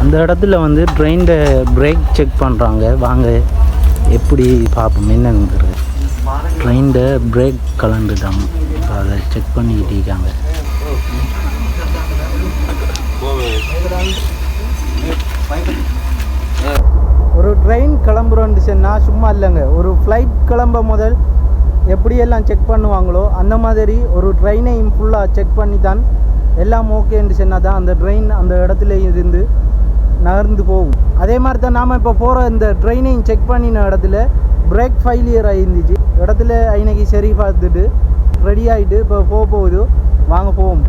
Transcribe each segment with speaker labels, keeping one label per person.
Speaker 1: அந்த இடத்துல வந்து ட்ரெயினில் பிரேக் செக் பண்ணுறாங்க வாங்க எப்படி பார்ப்போம் என்னங்கிறது. ட்ரெயினில் பிரேக் கலண்டுட்டாங்க இப்போ அதை செக் பண்ணிக்கிட்டு இருக்காங்க. ஒரு ட்ரெயின் கிளம்புறோன்னு சொன்னால் சும்மா இல்லைங்க. ஒரு ஃப்ளைட் கிளம்ப முதல் எப்படியெல்லாம் செக் பண்ணுவாங்களோ அந்த மாதிரி ஒரு ட்ரெயினையும் ஃபுல்லாக செக் பண்ணி தான் எல்லாம் ஓகேன்னு சொன்னால் தான் அந்த ட்ரெயின் அந்த இடத்துல இருந்து நகர்ந்து போகும். அதே மாதிரி தான் நாம் இப்போ போகிற இந்த ட்ரெயினையும் செக் பண்ணின இடத்துல பிரேக் ஃபெயிலியர் ஆகிருந்துச்சு இடத்துல இன்னைக்கு சரி பார்த்துட்டு ரெடி ஆகிட்டு இப்போ போக போகுது. வாங்க போவோம்.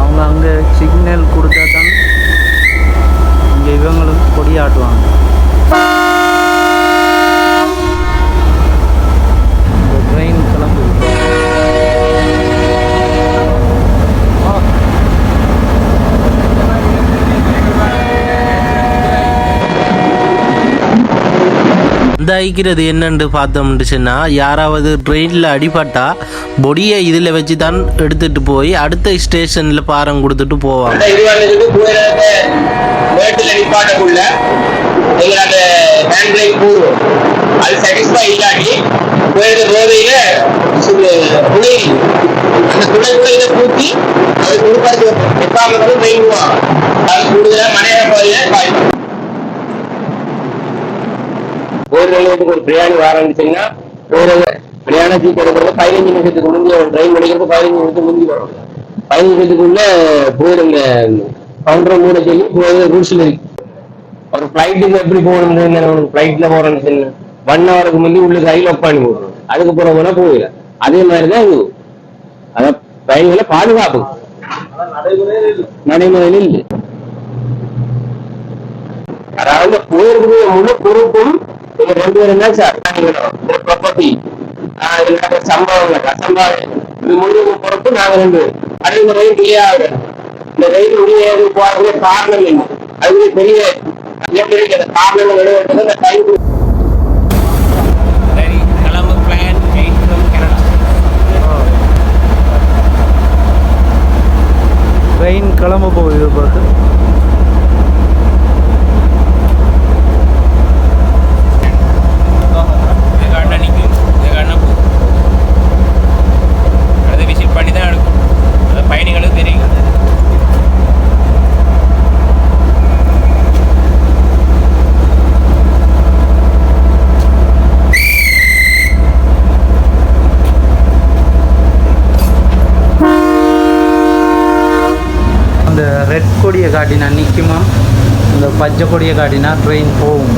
Speaker 1: அவங்க அங்கே சிக்னல் கொடுத்தா தான் இங்கே இவங்களும் கொடியாட்டுவாங்க ட்ரெயின் கிளம்புது இந்த என்னென்று பார்த்தோம்னு சொன்னால் யாராவது ட்ரெயினில் அடிபட்டா பொடியை இதில் வச்சு தான் எடுத்துகிட்டு போய் அடுத்த ஸ்டேஷனில் பாரம் கொடுத்துட்டு போவாங்க.
Speaker 2: அது சாட்டிஸ்ஃபை இல்லாட்டி புயல போதையில துணை அந்த துணை கூட இதை அது கொடுப்பாரு அது கூடுதலாக ஒரு நிலையத்துக்கு ஒரு பிரியாணி வாரம்னுச்சுன்னா ஒரு பிரயாணம் சீக்கிரம் பதினஞ்சு நிமிஷத்துக்கு முந்தைய ஒரு ட்ரெயின் பண்ணிக்கிறது பதினஞ்சு நிமிஷத்துக்கு முந்தி வரும். பதினஞ்சு நிமிஷத்துக்குள்ள போயிருங்க கவுண்டர் மூட சொல்லி போய் ரூல்ஸ்ல இருக்கு. ஒரு ஃபிளைட்டுக்கு எப்படி போகணும்னு ஒரு ஃபிளைட்ல போறேன்னு சொன்ன ஒன் ஹவருக்கு முந்தி உள்ள கையில் ஒப்பாணி போடணும் அதுக்கு பிறகு கூட போயிடும் அதே மாதிரிதான் இது. அதான் பயணிகளை பாதுகாப்பு. நடைமுறையில் இல்லை. அதாவது போயிருக்கிற முழு பொறுப்பும் நீங்க ரெண்டு பேரும் தான் சார்? ப்ராப்பர்ட்டி சம்பவங்கள் அசம்பாவம் இது முழு பொறுப்பு நாங்க ரெண்டு அது இந்த ரயில் டிலே ஆகுது. இந்த ரயில் முடியாது போறதுக்கு காரணம் என்ன? அது பெரிய மிகப்பெரிய காரணங்கள் எழுதுறது அந்த டைம்
Speaker 1: ட்ரெயின் கிளம்ப. போகுது பார்த்து
Speaker 3: இந்த காட்டினா நிற்கும் இந்த காட்டினா போகும் அடுத்து விசிட் பண்ணி தான் எடுக்கும் அது பயணிகளுக்கு தெரியும்
Speaker 1: அந்த ரெட் கொடியை காட்டினா நிற்குமா இந்த பச்சை கொடியை காட்டினா ட்ரெயின் போகும்.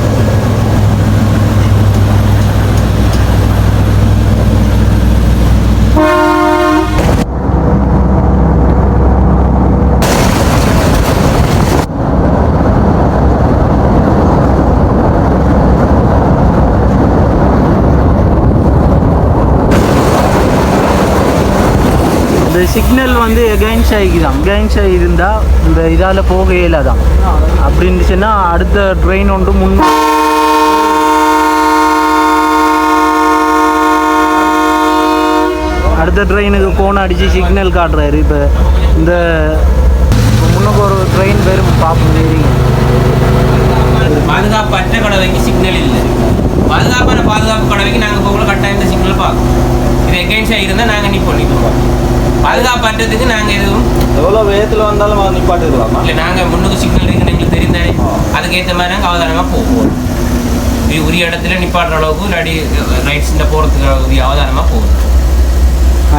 Speaker 1: இந்த சிக்னல் வந்து எகைன்ஸ் ஆகிக்குதான் எகைன்ஸ் இருந்தால் இந்த இதால் போக இயலாதான் அப்படி இருந்துச்சுன்னா அடுத்த ட்ரெயின் ஒன்று முன் அடுத்த ட்ரெயினுக்கு ஃபோன் அடித்து சிக்னல் காட்டுறாரு. இப்போ இந்த முன்னுக்கு ஒரு ட்ரெயின் பேரும் பார்ப்போம் தெரியுங்க
Speaker 3: பாதுகாப்பற்ற கடவைக்கு சிக்னல் இல்லை. பாதுகாப்பான பாதுகாப்பு கடவைக்கு நாங்கள் போகல கட்டாயம் சிக்னல் பார்க்கணும். இது எகெயின்ஸ்டாக இருந்தால் நாங்கள் நிப்போம் நிற்போம் பாதுகாப்பற்றதுக்கு நாங்கள் எதுவும்
Speaker 4: எவ்வளோ வேகத்தில் வந்தாலும் அதை நிப்பாட்டிக்கலாமா
Speaker 3: இல்லை நாங்கள் முன்னுக்கு சிக்னல் இருக்குன்னு எங்களுக்கு தெரிந்தாலே அதுக்கேற்ற மாதிரி நாங்கள் அவதானமாக போவோம். உரிய இடத்துல நிப்பாட்டுற அளவுக்கு இல்லாட்டி ரைட்ஸில் போகிறதுக்கு உரிய அவதானமாக போகும்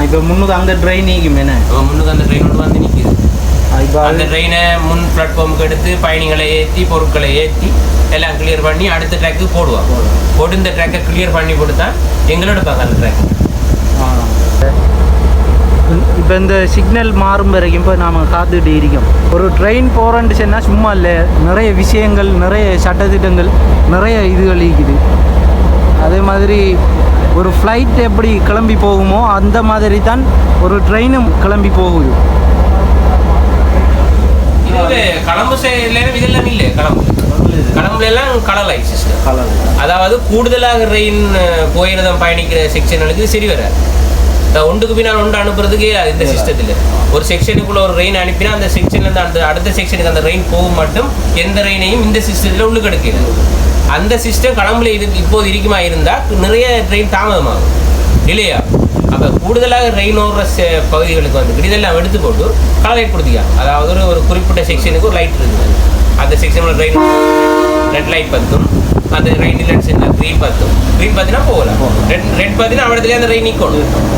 Speaker 1: இப்போ முன்னுக்கு அங்கே ட்ரெயின் நீக்கும் என்ன?
Speaker 3: இப்போ முன்னுக்கு அந்த ட்ரெயின் வந்து நிற்கிது
Speaker 1: இப்போ
Speaker 3: அந்த ட்ரெயினை முன் பிளாட்ஃபார்முக்கு எடுத்து பயணிகளை ஏற்றி பொருட்களை ஏற்றி எல்லாம் கிளியர் பண்ணி அடுத்த ட்ராக்கு போடுவாங்க. போட்டு இந்த ட்ராக்கை கிளியர் பண்ணி கொடுத்தா எங்களோட பார்க்க அந்த ட்ராக்
Speaker 1: இப்போ இந்த சிக்னல் மாறும் வரைக்கும் இப்போ நாம் காத்துக்கிட்டு இருக்கோம் ஒரு ட்ரெயின் போகிறேன்னு சொன்னால் சும்மா இல்லை. நிறைய விஷயங்கள் நிறைய சட்டத்திட்டங்கள் நிறைய இதுகள் இருக்குது அதே மாதிரி ஒரு ஃப்ளைட் எப்படி கிளம்பி போகுமோ அந்த மாதிரி தான் ஒரு ட்ரெயினும் கிளம்பி போகுது.
Speaker 3: இது களம்பு சைடுல இதெல்லாம் இல்லை களம்பு களம்புல எல்லாம் கடலை சிஸ்டம் அதாவது கூடுதலாக ரெயின் போயிரதம் பயணிக்கிற செக்ஷன்களுக்கு சரி வராது. இந்த ஒன்றுக்கு பின்னால் ஒன்று அனுப்புறதுக்கே இந்த சிஸ்டத்தில் ஒரு செக்ஷனுக்குள்ள ஒரு ரெயின் அனுப்பினா அந்த செக்ஷன்லேருந்து அந்த அடுத்த செக்ஷனுக்கு அந்த ரெயின் போகும் மட்டும் எந்த ரெயினையும் இந்த சிஸ்டத்தில் உள்ளுக்கு எடுக்கிறது அந்த சிஸ்டம் கடம்புல இரு இப்போது இருக்குமா இருந்தால் நிறைய ட்ரெயின் தாமதமாகும். இல்லையா? அப்போ கூடுதலாக ரெயின் ஓடுற பகுதிகளுக்கு வந்து இதெல்லாம் எடுத்து போட்டு கலர் கொடுத்தியா அதாவது ஒரு ஒரு குறிப்பிட்ட செக்ஷனுக்கு ஒரு லைட் இருக்குது. அந்த செக்ஷனில் ரெயின் ரெட் லைட் பத்தும். அந்த ரெயின் இல்லைன்னு சொன்னா க்ரீன் பத்தும். க்ரீன் பார்த்தினா போகலாம். ரெட் ரெட் பார்த்தினா அவடத்துலேயே அந்த ரெயின் நிற்கணும்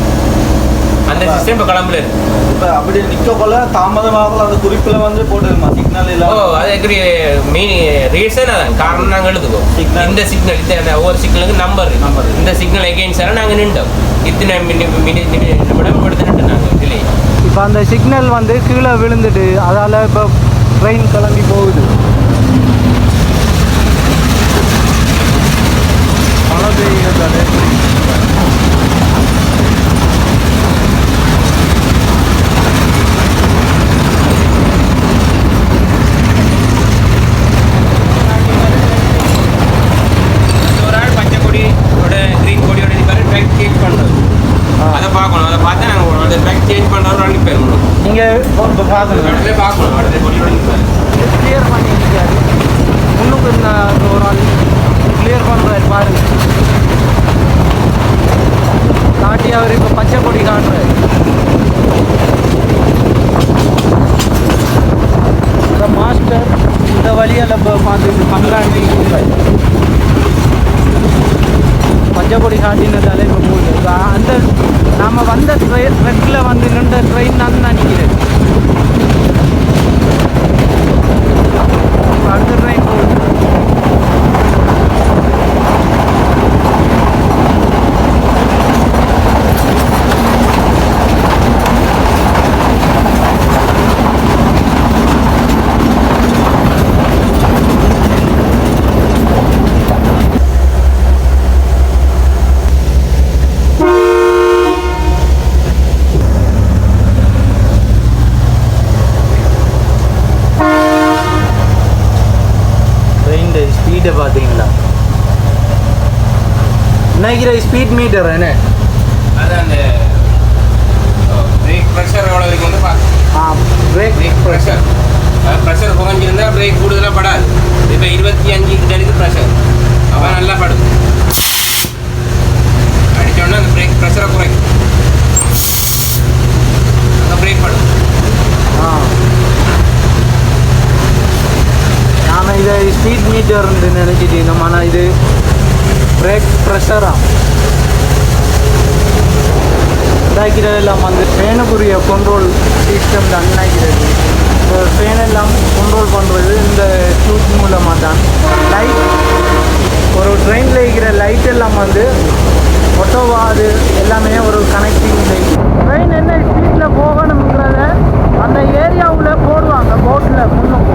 Speaker 3: அந்த சிஸ்டம் இப்போ இருக்கு
Speaker 4: இப்ப அப்படி நிக்க போல தாமதமாக அந்த குறிப்புல வந்து போட்டுருமா சிக்னல்
Speaker 3: ஓ
Speaker 4: இல்லாம
Speaker 3: அதுக்கு மீன் ரீசன் அதான். காரணம் நாங்கள் எழுதுவோம்
Speaker 4: Signal.
Speaker 3: இந்த சிக்னல் இந்த ஒவ்வொரு சிக்னலுக்கு நம்பர்
Speaker 4: Number.
Speaker 3: இந்த சிக்னல் எகெயின்ஸ் நாங்கள் நின்றோம். இத்தனை நிமிடம் எடுத்து நின்று நாங்கள் இல்லை
Speaker 1: இப்போ அந்த சிக்னல் வந்து கீழே விழுந்துட்டு அதால் இப்போ ட்ரெயின் கிளம்பி போகுது. மழை பெய்யுறது
Speaker 3: ஒரு ஆள் பச்சை கொடியோட க்ரீன் கொடியோட நிற்பாரு ட்ராக் சேஞ்ச் பண்ணுறது
Speaker 1: ஆ.
Speaker 3: அதை பார்க்கணும் அதை பார்த்தா நாங்கள் அந்த ட்ராக் சேஞ்ச் பண்ணுறவங்க ரெண்டு பேர்
Speaker 1: நீங்கள் இப்போ பார்த்துங்க
Speaker 3: இடத்துல பார்க்கணும் அடுத்த கொடியோட நிற்பாரு
Speaker 1: கிளியர் பண்ணியிருக்காரு இன்னும் இந்த ஒரு ஆள் கிளியர் பண்ணுறாரு பாருங்க காட்டி அவர் இப்போ பச்சை கொடி காட்டுறாரு இந்த மாஸ்டர் இந்த வழியால் இப்போ பார்த்து பங்காண்டி பஞ்சக்கொடி பச்சை கொடி காட்டினதால இப்போ போகுது அந்த நாம் வந்த ட்ரெயின் ட்ரெக்கில் வந்து நின்ற ட்ரெயின் தான் நினைக்கிறேன். இப்ப அடுத்த ட்ரெயின் போகுது ட்ரெயின் ஸ்பீடை பார்த்தீங்களா நினைக்கிற ஸ்பீட் மீட்டர் என்ன?
Speaker 3: அது அந்த பிரேக் ப்ரெஷர் எவ்வளோ இருக்கு வந்து
Speaker 1: ஆ பிரேக்
Speaker 3: பிரேக் ப்ரெஷர் ப்ரெஷர் குறைஞ்சிருந்தா பிரேக் கூடுதலாக படாது. இப்போ இருபத்தி அஞ்சு கிட்ட இருக்கு ப்ரெஷர் அப்போ நல்லா படும். அடித்தோடனே அந்த பிரேக் ப்ரெஷரை குறைக்கும். அங்கே பிரேக் படும்.
Speaker 1: ஆ. நாம இதை ஸ்பீட் மீட்டர் நினச்சிட்டு இருந்தோம் ஆனால் இது பிரேக் ப்ரெஷரா இதாக்கிறதெல்லாம் வந்து ட்ரெயினுக்குரிய கண்ட்ரோல் சிஸ்டம் தான் நினைக்கிறது இந்த எல்லாம் கண்ட்ரோல் பண்ணுறது இந்த டியூப் மூலமாக தான் லைட் ஒரு ட்ரெயினில் இருக்கிற லைட் எல்லாம் வந்து ஒட்டோவா அது எல்லாமே ஒரு கனெக்டிங் லைட் ட்ரெயின் என்ன ஸ்பீடில் போகணுங்கிறத அந்த ஏரியாவில் போடுவாங்க போட்டில் முன்னும்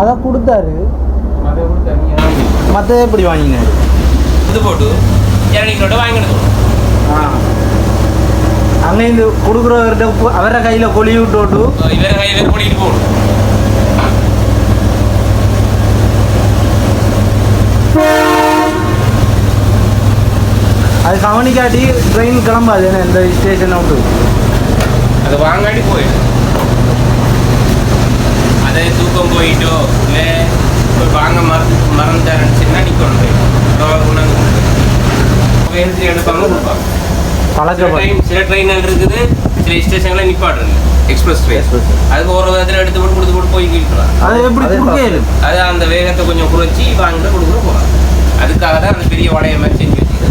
Speaker 1: அதை கொடுத்தாரு
Speaker 3: அதை கொடுத்து
Speaker 1: மற்ற எப்படி வாங்கினாரு
Speaker 3: இது போட்டு இரநூறு வாங்கிட்டு
Speaker 1: ஆ. அங்கேருந்து கொடுக்குறவர்கிட்ட அவரை கையில் கொலி விட்டு
Speaker 3: இவரை கை இவர் பண்ணிட்டு போகணும்
Speaker 1: அது கவனிக்காட்டி ட்ரெயின் கிளம்பாது என்ன இந்த ஸ்டேஷனை விட்டு.
Speaker 3: அது வாங்காடி போயிடும் அதை தூக்கம் போயிட்டோ இல்லை வாங்க மறந்து மறந்துட்டாருன்னு சொன்னா நிற்கணும் போய் கொண்டாந்து எடுத்து எடுப்பாங்க கொடுப்பாங்க. சில
Speaker 1: பழக்கப்படும்
Speaker 3: ட்ரெயின் சில ட்ரெயின்கள் இருக்குது சில ஸ்டேஷனில் நிப்பாட்டுறது. எக்ஸ்பிரஸ் ட்ரெயின் அதுக்கு ஒரு விதத்தில் எடுத்து போட்டு கொடுத்து போட்டு போய் கிழிக்கலாம்.
Speaker 1: அது எப்படி
Speaker 4: அதே
Speaker 3: அந்த வேகத்தை கொஞ்சம் குறைச்சி வாங்கிட்டு கொடுக்குற போகலாம் அதுக்காக தான் அந்த பெரிய வளைய மாதிரி செஞ்சு வச்சுக்கிறது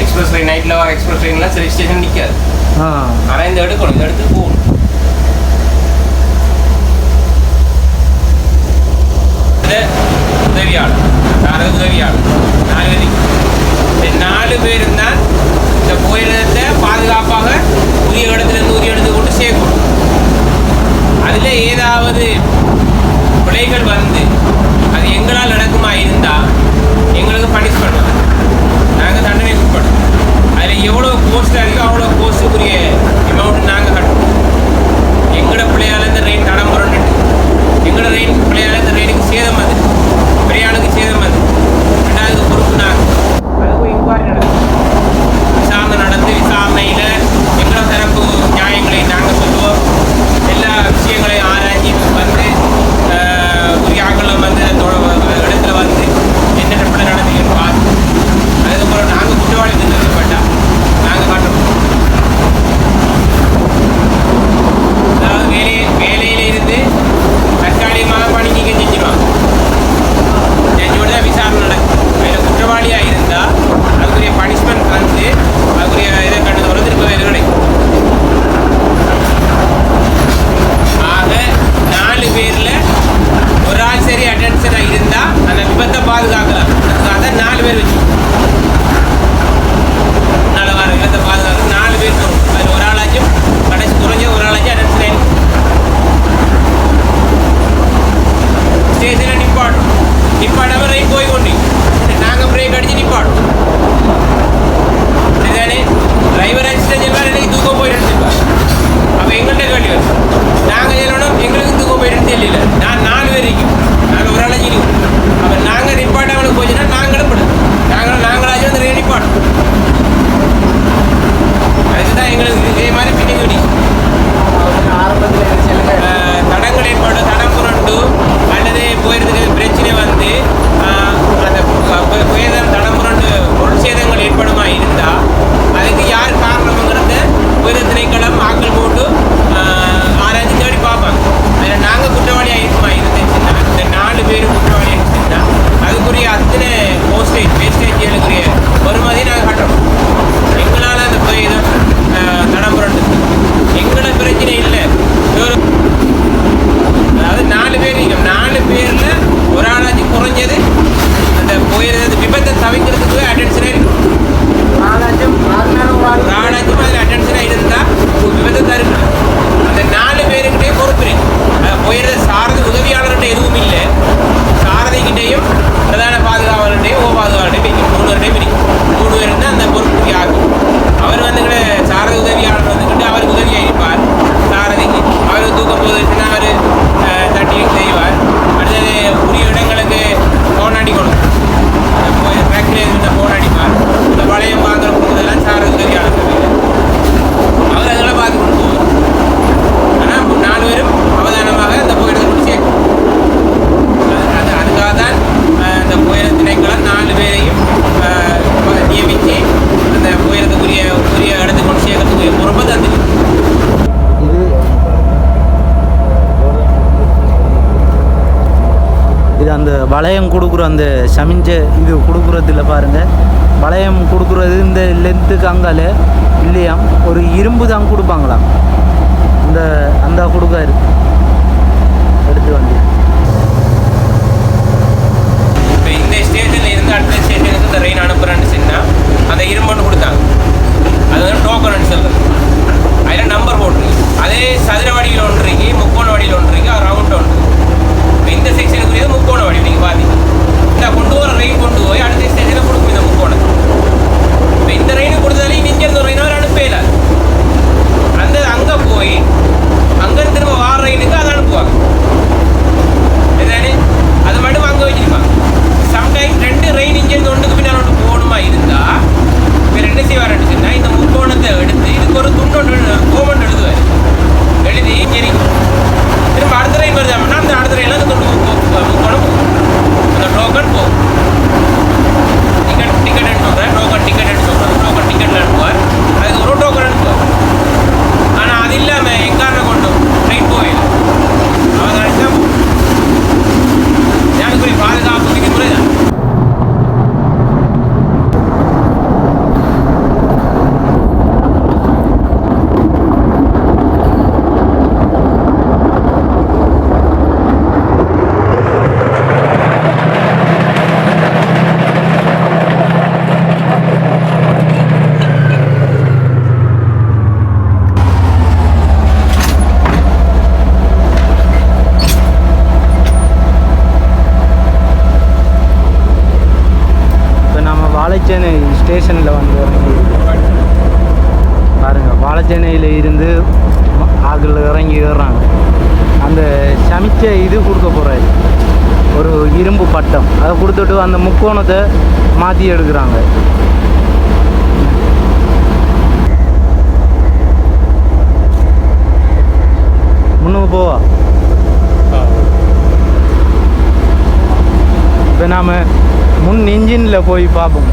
Speaker 3: எக்ஸ்பிரஸ் ட்ரெயின் நைட்டில் வர எக்ஸ்பிரஸ் ட்ரெயின்லாம் சில ஸ்டேஷன் நிற்காது
Speaker 1: ஆ.
Speaker 3: ஆனால் இந்த எடுக்கணும் இந்த எடுத்து போகணும். இது உதவியாளர் நாலு உதவியாளர் நாலு பேர் இந்த நாலு பேரும் தான் இந்த போயிடத்தை பாதுகாப்பாக உரிய இடத்துலேருந்து உரிய இடத்துக்கு கொண்டு சேர்க்கணும் அதில் ஏதாவது பிழைகள் வந்து அது எங்களால் நடக்குமா இருந்தால் எங்களுக்கு பனிஷ்மெண்ட் நாங்கள் வளையம் கொடுக்குற அந்த சமிஞ்ச இது கொடுக்குறதுல பாருங்கள் வளையம் கொடுக்குறது இந்த லென்த்துக்கு அங்கால இல்லையாம் ஒரு இரும்பு தான் கொடுப்பாங்களாம். இந்த அந்த கொடுக்காரு எடுத்து வந்து
Speaker 1: ஸ்டேஷனில் வந்து
Speaker 3: இறங்கி பாருங்கள் வாழைச்சேனையில் இருந்து அதில் இறங்கி ஏறுறாங்க. அந்த சமைச்ச இது கொடுக்க போகிறாரு ஒரு இரும்பு பட்டம். அதை கொடுத்துட்டு அந்த முக்கோணத்தை மாற்றி எடுக்கிறாங்க. முன்னுக்கு போவா இப்போ நாம் முன் இன்ஜினில் போய் பார்ப்போம்.